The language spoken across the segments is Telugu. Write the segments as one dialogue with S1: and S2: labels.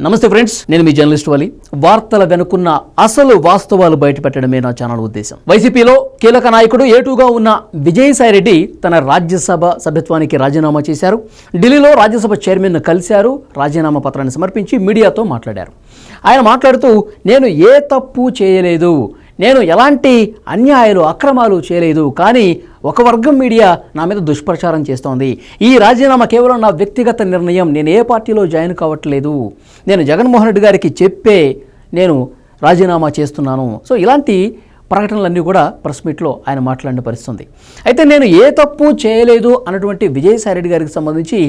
S1: నమస్తే ఫ్రెండ్స్ నేను మీ జర్నలిస్ట్ వాలి. వార్తల వెనుకున్న అసలు వాస్తవాలు బయటపెట్టడమే నా ఛానల్ ఉద్దేశం. వైసీపీలో కీలక నాయకుడు ఏటుగా ఉన్న విజయసాయిరెడ్డి తన రాజ్యసభ సభ్యత్వానికి రాజీనామా చేశారు. ఢిల్లీలో రాజ్యసభ చైర్మన్ను కలిశారు. రాజీనామా పత్రాన్ని సమర్పించి మీడియాతో మాట్లాడారు. ఆయన మాట్లాడుతూ నేను ఏ తప్పు చేయలేదు. నేను ఎలాంటి అన్యాయాలు అక్రమాలు చేయలేదు. కానీ ఒక వర్గం మీడియా నా మీద దుష్ప్రచారం చేస్తోంది. ఈ రాజీనామా కేవలం నా వ్యక్తిగత నిర్ణయం. నేను ఏ పార్టీలో జాయిన్ కావట్లేదు. నేను జగన్మోహన్ రెడ్డి గారికి చెప్పే నేను రాజీనామా చేస్తున్నాను. సో ఇలాంటి ప్రకటనలన్నీ కూడా ప్రెస్ మీట్లో ఆయన మాట్లాడిన పరిస్థితుంది. అయితే నేను ఏ తప్పు చేయలేదు అన్నటువంటి విజయసాయి రెడ్డి గారికి సంబంధించి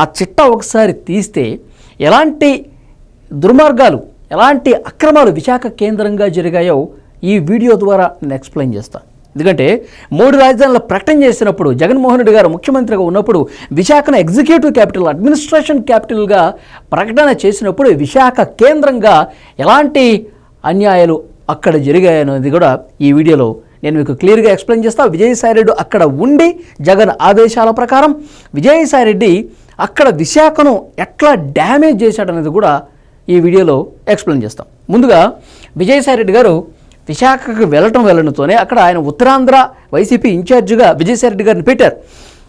S1: ఆ చిట్టా ఒకసారి తీస్తే ఎలాంటి దుర్మార్గాలు ఎలాంటి అక్రమాలు విశాఖ కేంద్రంగా జరిగాయో ఈ వీడియో ద్వారా నేను ఎక్స్ప్లెయిన్ చేస్తాను ఎందుకంటే మూడు రాజధానుల ప్రకటన చేసినప్పుడు జగన్మోహన్ రెడ్డి గారు ముఖ్యమంత్రిగా ఉన్నప్పుడు విశాఖను ఎగ్జిక్యూటివ్ క్యాపిటల్ అడ్మినిస్ట్రేషన్ క్యాపిటల్గా ప్రకటన చేసినప్పుడు విశాఖ కేంద్రంగా ఎలాంటి అన్యాయాలు అక్కడ జరిగాయనేది కూడా ఈ వీడియోలో నేను మీకు క్లియర్గా ఎక్స్ప్లెయిన్ చేస్తా. విజయసాయిరెడ్డి అక్కడ ఉండి జగన్ ఆదేశాల ప్రకారం విజయసాయిరెడ్డి అక్కడ విశాఖను ఎట్లా డ్యామేజ్ చేశాడనేది కూడా ఈ వీడియోలో ఎక్స్ప్లెయిన్ చేస్తాం. ముందుగా విజయసాయిరెడ్డి గారు విశాఖకు వెళ్ళటం వెళ్ళడంతోనే అక్కడ ఆయన ఉత్తరాంధ్ర వైసీపీ ఇన్ఛార్జిగా విజయసాయిరెడ్డి గారిని పెట్టారు.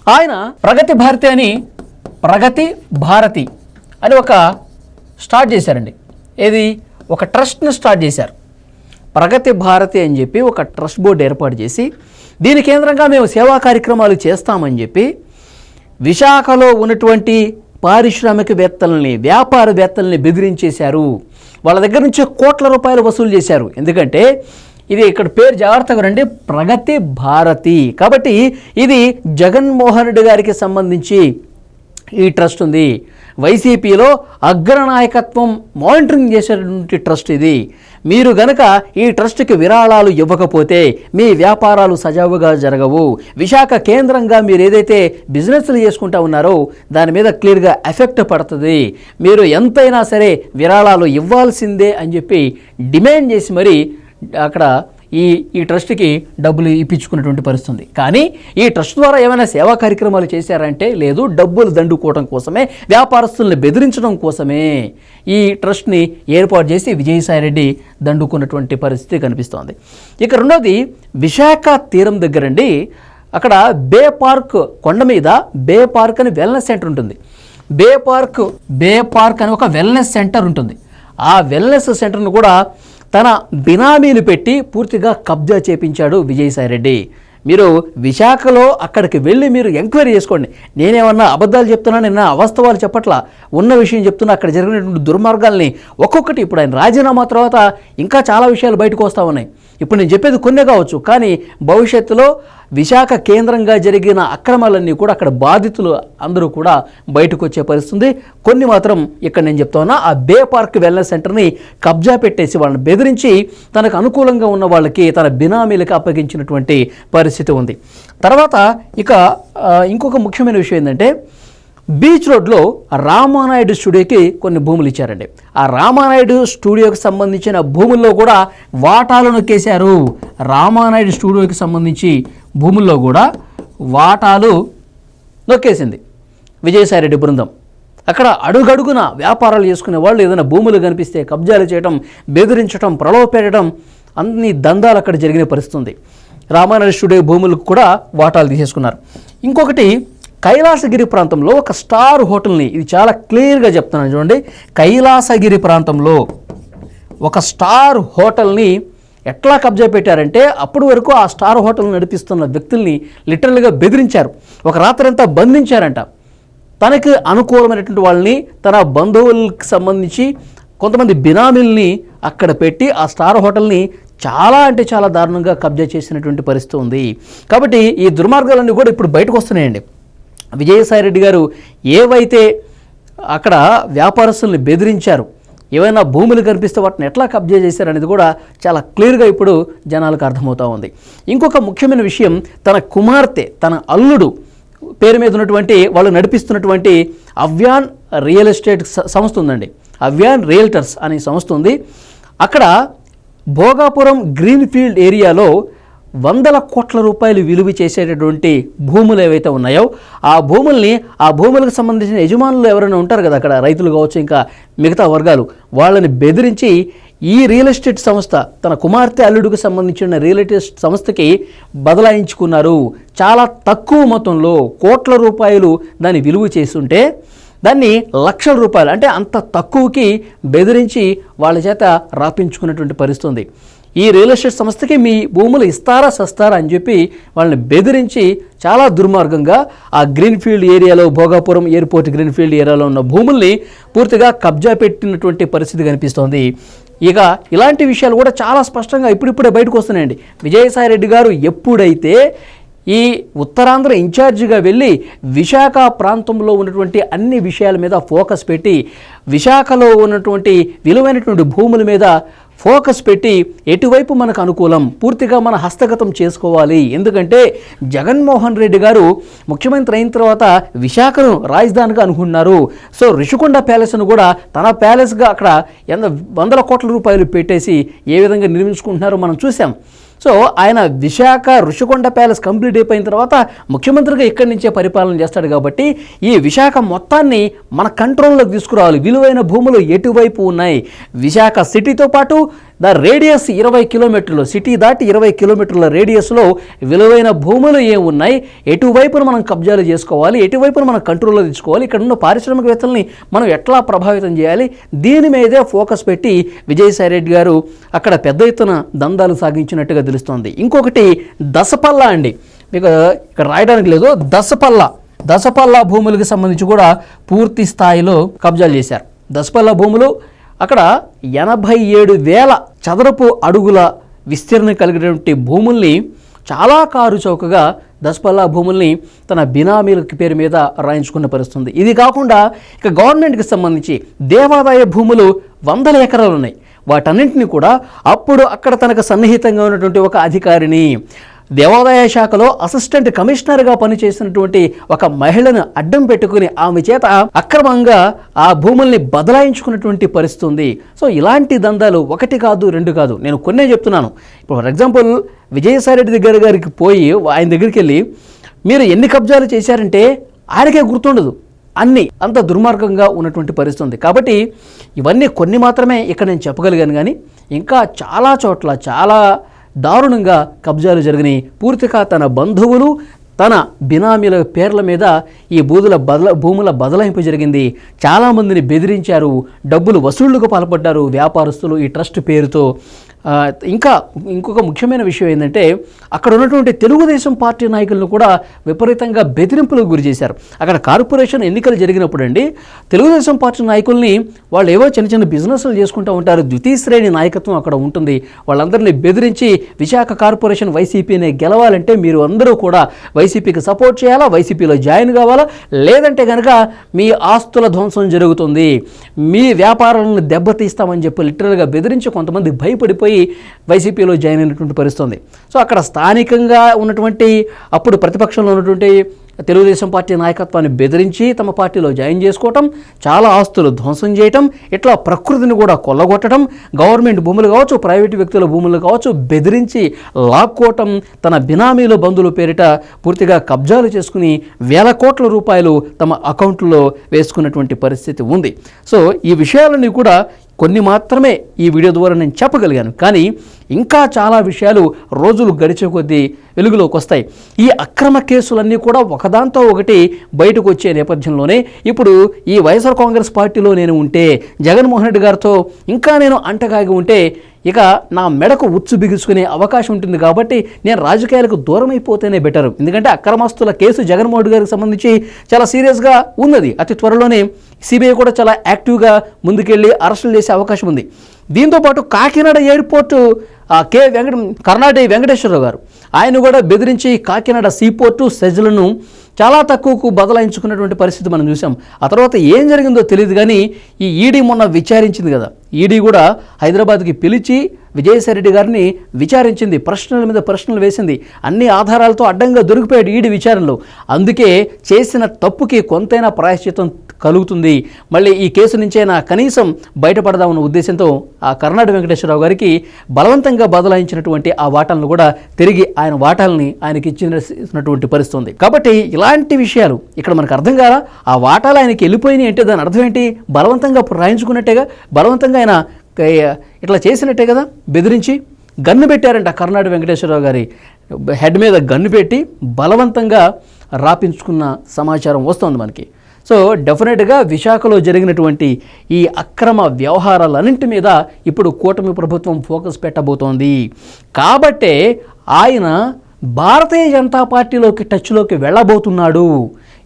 S1: ఆయన ప్రగతి భారతి అని ప్రగతి భారతి అని ఒక స్టార్ట్ చేశారండి. ఏది? ఒక ట్రస్ట్ని స్టార్ట్ చేశారు. ప్రగతి భారతి అని చెప్పి ఒక ట్రస్ట్ బోర్డు ఏర్పాటు చేసి దీని కేంద్రంగా మేము సేవా కార్యక్రమాలు చేస్తామని చెప్పి విశాఖలో ఉన్నటువంటి పారిశ్రామికవేత్తలని వ్యాపారవేత్తల్ని బెదిరించేశారు. వాళ్ళ దగ్గర నుంచి కోట్ల రూపాయలు వసూలు చేశారు. ఎందుకంటే ఇది ఇక్కడ పేరు జాగ్రత్తగా రండి. ప్రగతి భారతి. కాబట్టి ఇది జగన్మోహన్ రెడ్డి గారికి సంబంధించి ఈ ట్రస్ట్ ఉంది. వైసీపీలో అగ్రనాయకత్వం మానిటరింగ్ చేసేటువంటి ట్రస్ట్ ఇది. మీరు గనక ఈ ట్రస్ట్కి విరాళాలు ఇవ్వకపోతే మీ వ్యాపారాలు సజావుగా జరగవు. విశాఖ కేంద్రంగా మీరు ఏదైతే బిజినెస్లు చేసుకుంటా ఉన్నారో దాని మీద క్లియర్గా ఎఫెక్ట్ పడుతుంది. మీరు ఎంతైనా సరే విరాళాలు ఇవ్వాల్సిందే అని చెప్పి డిమాండ్ చేసి మరి అక్కడ ఈ ఈ ట్రస్ట్కి డబ్బులు ఇప్పించుకున్నటువంటి పరిస్థితి ఉంది కానీ ఈ ట్రస్ట్ ద్వారా ఏమైనా సేవా కార్యక్రమాలు చేశారంటే లేదు డబ్బులు దండుకోవడం కోసమే వ్యాపారస్తుల్ని బెదిరించడం కోసమే ఈ ట్రస్ట్ని ఏర్పాటు చేసి విజయసాయిరెడ్డి దండుకున్నటువంటి పరిస్థితి కనిపిస్తోంది. ఇక రెండోది విశాఖ తీరం దగ్గరండి. అక్కడ బే పార్క్ కొండ మీద బే పార్క్ అని వెల్నెస్ సెంటర్ ఉంటుంది. బే పార్క్ బే పార్క్ అని ఒక వెల్నెస్ సెంటర్ ఉంటుంది. ఆ వెల్నెస్ సెంటర్ను కూడా తన బినామీలు పెట్టి పూర్తిగా కబ్జా చేపించాడు విజయసాయిరెడ్డి. మీరు విశాఖలో అక్కడికి వెళ్ళి మీరు ఎంక్వైరీ చేసుకోండి. నేనేమన్నా అబద్ధాలు చెప్తున్నా నిన్న అవాస్తవాలు చెప్పట్లా? ఉన్న విషయం చెప్తున్నా అక్కడ జరిగినటువంటి దుర్మార్గాల్ని ఒక్కొక్కటి ఇప్పుడు ఆయన రాజీనామా తర్వాత ఇంకా చాలా విషయాలు బయటకు వస్తూ ఉన్నాయి. ఇప్పుడు నేను చెప్పేది కొన్నే కావచ్చు కానీ భవిష్యత్తులో విశాఖ కేంద్రంగా జరిగిన అక్రమాలన్నీ కూడా అక్కడ బాధితులు అందరూ కూడా బయటకు వచ్చే పరిస్థితి ఉంది కొన్ని మాత్రం ఇక్కడ నేను చెప్తాను ఆ బే పార్క్ వెల్నెస్ సెంటర్ని కబ్జా పెట్టేసి వాళ్ళని బెదిరించి తనకు అనుకూలంగా ఉన్న వాళ్ళకి తన బినామీలకు అప్పగించినటువంటి పరిస్థితి ఉంది. తర్వాత ఇక ఇంకొక ముఖ్యమైన విషయం ఏంటంటే బీచ్ రోడ్లో రామానాయుడు స్టూడియోకి కొన్ని భూములు ఇచ్చారండి. ఆ రామానాయుడు స్టూడియోకి సంబంధించిన భూముల్లో కూడా వాటాలను కేశారు రామానాయుడు స్టూడియోకి సంబంధించి భూముల్లో కూడా వాటాలు నొక్కేసింది. విజయసాయిరెడ్డి బృందం. అక్కడ అడుగడుగున వ్యాపారాలు చేసుకునే వాళ్ళు ఏదైనా భూములు కనిపిస్తే కబ్జాలు చేయడం బెదిరించడం ప్రలోభ పెట్టడం అన్ని దందాలు అక్కడ జరిగిన పరిస్థితి ఉంది స్టూడియో భూములకు కూడా వాటాలు తీసేసుకున్నారు. ఇంకొకటి కైలాసగిరి ప్రాంతంలో ఒక స్టార్ హోటల్ని ఇది చాలా క్లియర్గా చెప్తున్నాను చూడండి. కైలాసగిరి ప్రాంతంలో ఒక స్టార్ హోటల్ని ఎట్లా కబ్జా పెట్టారంటే అప్పటి వరకు ఆ స్టార్ హోటల్ నడిపిస్తున్న వ్యక్తుల్ని లిటరల్గా బెదిరించారు. ఒక రాత్రంతా బంధించారంట. తనకి అనుకూలమైనటువంటి వాళ్ళని తన బంధువులకు సంబంధించి కొంతమంది బినామీల్ని అక్కడ పెట్టి ఆ స్టార్ హోటల్ని చాలా అంటే చాలా దారుణంగా కబ్జా చేసినటువంటి పరిస్థితి ఉంది. కాబట్టి ఈ దుర్మార్గాలన్నీ కూడా ఇప్పుడు బయటకు వస్తున్నాయండి. విజయసాయిరెడ్డి గారు ఏవైతే అక్కడ వ్యాపారస్తుల్ని బెదిరించారు ఏవైనా భూములు కనిపిస్తే వాటిని ఎట్లా కబ్జా చేశారనేది కూడా చాలా క్లియర్గా ఇప్పుడు జనాలకు అర్థమవుతూ ఉంది. ఇంకొక ముఖ్యమైన విషయం తన కుమార్తె తన అల్లుడు పేరు మీద ఉన్నటువంటి వాళ్ళు నడిపిస్తున్నటువంటి అవ్యాన్ రియల్ ఎస్టేట్ సంస్థ ఉందండి. అవ్యాన్ రియల్టర్స్ అనే సంస్థ ఉంది. అక్కడ భోగాపురం గ్రీన్ఫీల్డ్ ఏరియాలో వందల కోట్ల రూపాయలు విలువ చేసేటటువంటి భూములు ఏవైతే ఉన్నాయో ఆ భూముల్ని ఆ భూములకు సంబంధించిన యజమానులు ఎవరైనా ఉంటారు కదా అక్కడ రైతులు కావచ్చు ఇంకా మిగతా వర్గాలు వాళ్ళని బెదిరించి ఈ రియల్ ఎస్టేట్ సంస్థ తన కుమార్తె అల్లుడికి సంబంధించిన రియల్ ఎస్టేట్ సంస్థకి బదలాయించుకున్నారు. చాలా తక్కువ మొత్తంలో కోట్ల రూపాయలు దాన్ని విలువ చేస్తుంటే దాన్ని లక్షల రూపాయలు అంటే అంత తక్కువకి బెదిరించి వాళ్ళ చేత రాపించుకున్నటువంటి పరిస్థితి ఉంది. ఈ రియల్ ఎస్టేట్ సంస్థకి మీ భూములు ఇస్తారా సస్తారా అని చెప్పి వాళ్ళని బెదిరించి చాలా దుర్మార్గంగా ఆ గ్రీన్ఫీల్డ్ ఏరియాలో భోగాపురం ఎయిర్పోర్ట్ గ్రీన్ఫీల్డ్ ఏరియాలో ఉన్న భూముల్ని పూర్తిగా కబ్జా పెట్టినటువంటి పరిస్థితి కనిపిస్తోంది. ఇక ఇలాంటి విషయాలు కూడా చాలా స్పష్టంగా ఇప్పుడిప్పుడే బయటకు వస్తున్నాయండి. విజయసాయి రెడ్డి గారు ఎప్పుడైతే ఈ ఉత్తరాంధ్ర ఇన్ఛార్జిగా వెళ్ళి విశాఖ ప్రాంతంలో ఉన్నటువంటి అన్ని విషయాల మీద ఫోకస్ పెట్టి విశాఖలో ఉన్నటువంటి విలువైనటువంటి భూముల మీద ఫోకస్ పెట్టి ఎటువైపు మనకు అనుకూలం? పూర్తిగా మన హస్తగతం చేసుకోవాలి. ఎందుకంటే జగన్మోహన్ రెడ్డి గారు ముఖ్యమంత్రి అయిన తర్వాత విశాఖను రాజధానిగా అనుకున్నారు. సో రిషికొండ ప్యాలెస్ను కూడా తన ప్యాలెస్గా అక్కడ ఎంత వందల కోట్ల రూపాయలు పెట్టేసి ఏ విధంగా నిర్మించుకుంటున్నారో మనం చూసాం సో ఆయన విశాఖ ఋషికొండ ప్యాలెస్ కంప్లీట్ అయిపోయిన తర్వాత ముఖ్యమంత్రిగా ఇక్కడి నుంచే పరిపాలన చేస్తాడు కాబట్టి ఈ విశాఖ మొత్తాన్ని మన కంట్రోల్లోకి తీసుకురావాలి. విలువైన భూములు ఎటువైపు ఉన్నాయి? విశాఖ సిటీతో పాటు ద రేడియస్ ఇరవై కిలోమీటర్లు సిటీ దాటి ఇరవై కిలోమీటర్ల రేడియస్లో విలువైన భూములు ఏమున్నాయి ఉన్నాయి? ఎటువైపున మనం కబ్జాలు చేసుకోవాలి? ఎటువైపున మనం కంట్రోల్లో తెచ్చుకోవాలి ఇక్కడ ఉన్న పారిశ్రామికవేత్తల్ని మనం ఎట్లా ప్రభావితం చేయాలి? దీని మీదే ఫోకస్ పెట్టి విజయసాయి రెడ్డి గారు అక్కడ పెద్ద ఎత్తున దందాలు సాగించినట్టుగా తెలుస్తోంది. ఇంకొకటి దసపల్ల అండి. మీకు ఇక్కడ రాయడానికి లేదు. దసపల్ల. దసపల్లా భూములకు సంబంధించి కూడా పూర్తి స్థాయిలో కబ్జాలు చేశారు. దసపల్ల భూములు అక్కడ ఎనభై ఏడు వేల చదరపు అడుగుల విస్తీర్ణం కలిగినటువంటి భూముల్ని చాలా కారు చౌకగా దసపల్లా భూముల్ని తన బినామీల పేరు మీద రాయించుకున్న పరిస్థితుంది. ఇది కాకుండా ఇక గవర్నమెంట్కి సంబంధించి దేవాదాయ భూములు వందల ఎకరాలు ఉన్నాయి వాటన్నింటినీ కూడా అప్పుడు అక్కడ తనకు సన్నిహితంగా ఉన్నటువంటి ఒక అధికారిని దేవాదాయ శాఖలో అసిస్టెంట్ కమిషనర్గా పనిచేసినటువంటి ఒక మహిళను అడ్డం పెట్టుకుని ఆమె చేత అక్రమంగా ఆ భూముల్ని బదలాయించుకున్నటువంటి పరిస్థితి ఉంది సో ఇలాంటి దందాలు ఒకటి కాదు రెండు కాదు. నేను కొన్నే చెప్తున్నాను. ఇప్పుడు ఫర్ ఎగ్జాంపుల్ విజయసాయిరెడ్డి దగ్గర గారికి పోయి ఆయన దగ్గరికి వెళ్ళి మీరు ఎన్ని కబ్జాలు చేశారంటే ఆయనకే గుర్తుండదు. అన్నీ. అంత దుర్మార్గంగా ఉన్నటువంటి పరిస్థితి ఉంది కాబట్టి ఇవన్నీ కొన్ని మాత్రమే ఇక్కడ నేను చెప్పగలిగాను కానీ ఇంకా చాలా చోట్ల చాలా దారుణంగా కబ్జాలు జరిగినాయి. పూర్తిగా తన బంధువులు తన బినామీల పేర్ల మీద ఈ బూదుల బదల భూముల బదలాయింపు జరిగింది. చాలామందిని బెదిరించారు. డబ్బులు వసూళ్ళకు పాల్పడ్డారు వ్యాపారస్తులు ఈ ట్రస్ట్ పేరుతో. ఇంకా ఇంకొక ముఖ్యమైన విషయం ఏంటంటే అక్కడ ఉన్నటువంటి తెలుగుదేశం పార్టీ నాయకులను కూడా విపరీతంగా బెదిరింపులకు గురి చేశారు. అక్కడ కార్పొరేషన్ ఎన్నికలు జరిగినప్పుడు అండి తెలుగుదేశం పార్టీ నాయకుల్ని వాళ్ళు ఏవో చిన్న చిన్న బిజినెస్లు చేసుకుంటూ ఉంటారు. ద్వితీయ శ్రేణి నాయకత్వం అక్కడ ఉంటుంది. వాళ్ళందరినీ బెదిరించి విశాఖ కార్పొరేషన్ వైసీపీని గెలవాలంటే మీరు అందరూ కూడా వైసీపీకి సపోర్ట్ చేయాలా? వైసీపీలో జాయిన్ కావాలా? లేదంటే కనుక మీ ఆస్తుల ధ్వంసం జరుగుతుంది. మీ వ్యాపారాలను దెబ్బతీస్తామని చెప్పి లిటరల్గా బెదిరించి కొంతమంది భయపడిపోయి వైసీపీలో జాయిన్ అయినటువంటి పరిస్థితి ఉంది సో అక్కడ స్థానికంగా ఉన్నటువంటి అప్పుడు ప్రతిపక్షంలో ఉన్నటువంటి తెలుగుదేశం పార్టీ నాయకత్వాన్ని బెదిరించి తమ పార్టీలో జాయిన్ చేసుకోవటం చాలా ఆస్తులు ధ్వంసం చేయటం ఇట్లా ప్రకృతిని కూడా కొల్లగొట్టడం గవర్నమెంట్ భూములు కావచ్చు ప్రైవేటు వ్యక్తుల భూములు కావచ్చు బెదిరించి లాక్కోవటం తన బినామీలో బంధువుల పేరిట పూర్తిగా కబ్జాలు చేసుకుని వేల కోట్ల రూపాయలు తమ అకౌంట్లో వేసుకున్నటువంటి పరిస్థితి ఉంది. సో ఈ విషయాలన్నీ కూడా కొన్ని మాత్రమే ఈ వీడియో ద్వారా నేను చెప్పగలిగాను. కానీ ఇంకా చాలా విషయాలు రోజులు గడిచే కొద్దీ వెలుగులోకి వస్తాయి. ఈ అక్రమ కేసులన్నీ కూడా ఒకదాంతో ఒకటి బయటకు వచ్చే నేపథ్యంలోనే ఇప్పుడు ఈ వైఎస్ఆర్ కాంగ్రెస్ పార్టీలో నేను ఉంటే జగన్మోహన్ రెడ్డి గారితో ఇంకా నేను అంటగాగి ఉంటే ఇక నా మెడకు ఉచ్చు బిగుసుకునే అవకాశం ఉంటుంది కాబట్టి నేను రాజకీయాలకు దూరం అయిపోతేనే బెటర్. ఎందుకంటే అక్రమస్తుల కేసు జగన్మోహన్ రెడ్డి గారికి సంబంధించి చాలా సీరియస్గా ఉన్నది. అతి త్వరలోనే సిబిఐ కూడా చాలా యాక్టివ్గా ముందుకెళ్ళి అరెస్టులు చేసే అవకాశం ఉంది. దీంతోపాటు కాకినాడ ఎయిర్పోర్టు కే కె వెంకట కర్ణాటక వెంకటేశ్వరరావు గారు. ఆయన కూడా బెదిరించి కాకినాడ సీపోర్టు సెజ్లను చాలా తక్కువకు బదలాయించుకున్నటువంటి పరిస్థితి మనం చూసాం ఆ తర్వాత ఏం జరిగిందో తెలియదు కానీ ఈ ఈడీ మొన్న విచారించింది కదా. ఈడీ కూడా హైదరాబాద్కి పిలిచి విజయసాయిరెడ్డి గారిని విచారించింది. ప్రశ్నల మీద ప్రశ్నలు వేసింది. అన్ని ఆధారాలతో అడ్డంగా దొరికిపోయాడు ఈడీ విచారణలో. అందుకే చేసిన తప్పుకి కొంతైనా ప్రాయశ్చితం కలుగుతుంది. మళ్ళీ ఈ కేసు నుంచైనా కనీసం బయటపడదామన్న ఉద్దేశంతో ఆ కర్ణాటక వెంకటేశ్వరరావు గారికి బలవంతంగా బదలాయించినటువంటి ఆ వాటాలను కూడా తిరిగి ఆయన వాటాలని ఆయనకి ఇచ్చినటువంటి పరిస్థితి ఉంది కాబట్టి ఇలాంటి విషయాలు ఇక్కడ మనకు అర్థం కాదా ఆ వాటాలు ఆయనకి వెళ్ళిపోయినాయి అంటే దాని అర్థం ఏంటి? బలవంతంగా రాయించుకున్నట్టేగా? బలవంతంగా ఆయన ఇట్లా చేసినట్టే కదా? బెదిరించి గన్ను పెట్టారంట కర్ణాటక వెంకటేశ్వరరావు గారి హెడ్ మీద గన్ను పెట్టి బలవంతంగా రాపించుకున్న సమాచారం వస్తుంది మనకి. సో డెఫినెట్గా విశాఖలో జరిగినటువంటి ఈ అక్రమ వ్యవహారాలన్నింటి మీద ఇప్పుడు కూటమి ప్రభుత్వం ఫోకస్ పెట్టబోతోంది. కాబట్టే ఆయన భారతీయ జనతా పార్టీలోకి టచ్లోకి వెళ్ళబోతున్నాడు.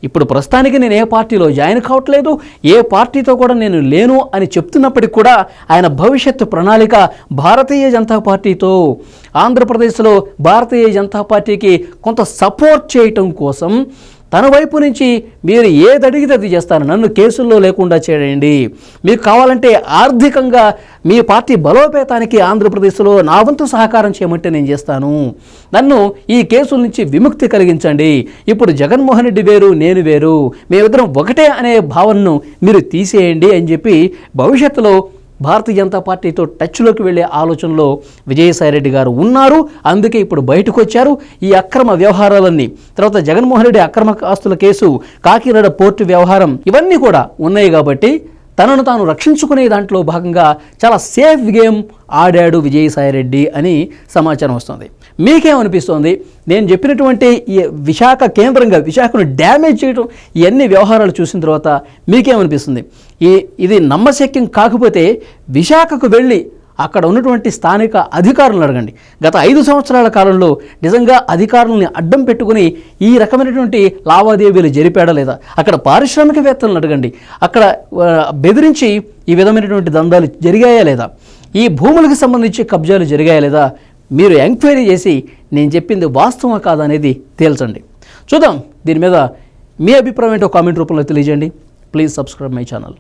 S1: ఇప్పుడు ప్రస్తుతానికి నేను ఏ పార్టీలో జాయిన్ కావట్లేదు ఏ పార్టీతో కూడా నేను లేను అని చెప్తున్నప్పటికీ కూడా ఆయన భవిష్యత్తు ప్రణాళిక భారతీయ జనతా పార్టీతో ఆంధ్రప్రదేశ్లో భారతీయ జనతా పార్టీకి కొంత సపోర్ట్ చేయటం కోసం తన వైపు నుంచి మీరు ఏది అడిగితే అది చేస్తాను. నన్ను కేసుల్లో లేకుండా చేయండి. మీకు కావాలంటే ఆర్థికంగా మీ పార్టీ బలోపేతానికి ఆంధ్రప్రదేశ్లో నా వంతు సహకారం చేయమంటే నేను చేస్తాను. నన్ను ఈ కేసుల నుంచి విముక్తి కలిగించండి. ఇప్పుడు జగన్మోహన్ రెడ్డి వేరు నేను వేరు. మేమిద్దరం ఒకటే అనే భావనను మీరు తీసేయండి అని చెప్పి భవిష్యత్తులో భారతీయ జనతా పార్టీతో టచ్లోకి వెళ్ళే ఆలోచనలో విజయసాయిరెడ్డి గారు ఉన్నారు. అందుకే ఇప్పుడు బయటకు వచ్చారు ఈ అక్రమ వ్యవహారాలన్నీ తర్వాత జగన్మోహన్ రెడ్డి అక్రమ ఆస్తుల కేసు కాకినాడ పోర్టు వ్యవహారం ఇవన్నీ కూడా ఉన్నాయి కాబట్టి తనను తాను రక్షించుకునే దాంట్లో భాగంగా చాలా సేఫ్ గేమ్ ఆడాడు విజయసాయిరెడ్డి అని సమాచారం వస్తుంది. మీకేమనిపిస్తోంది? నేను చెప్పినటువంటి ఈ విశాఖ కేంద్రంగా విశాఖను డ్యామేజ్ చేయడం ఇవన్నీ వ్యవహారాలు చూసిన తర్వాత మీకేమనిపిస్తుంది? ఈ ఇది నమ్మశక్యం కాకపోతే విశాఖకు వెళ్ళి అక్కడ ఉన్నటువంటి స్థానిక అధికారులను అడగండి. గత ఐదు సంవత్సరాల కాలంలో నిజంగా అధికారులని అడ్డం పెట్టుకుని ఈ రకమైనటువంటి లావాదేవీలు జరిపాడా లేదా? అక్కడ పారిశ్రామికవేత్తలను అడగండి. అక్కడ బెదిరించి ఈ విధమైనటువంటి దందాలు జరిగాయా లేదా? ఈ భూములకు సంబంధించి కబ్జాలు జరిగాయా లేదా? మీరు ఎంక్వైరీ చేసి నేను చెప్పింది వాస్తవం కాదనేది అనేది తేల్చండి. చూద్దాం. దీని మీద మీ అభిప్రాయం ఏంటో కామెంట్ రూపంలో తెలియజేయండి. Please subscribe my channel.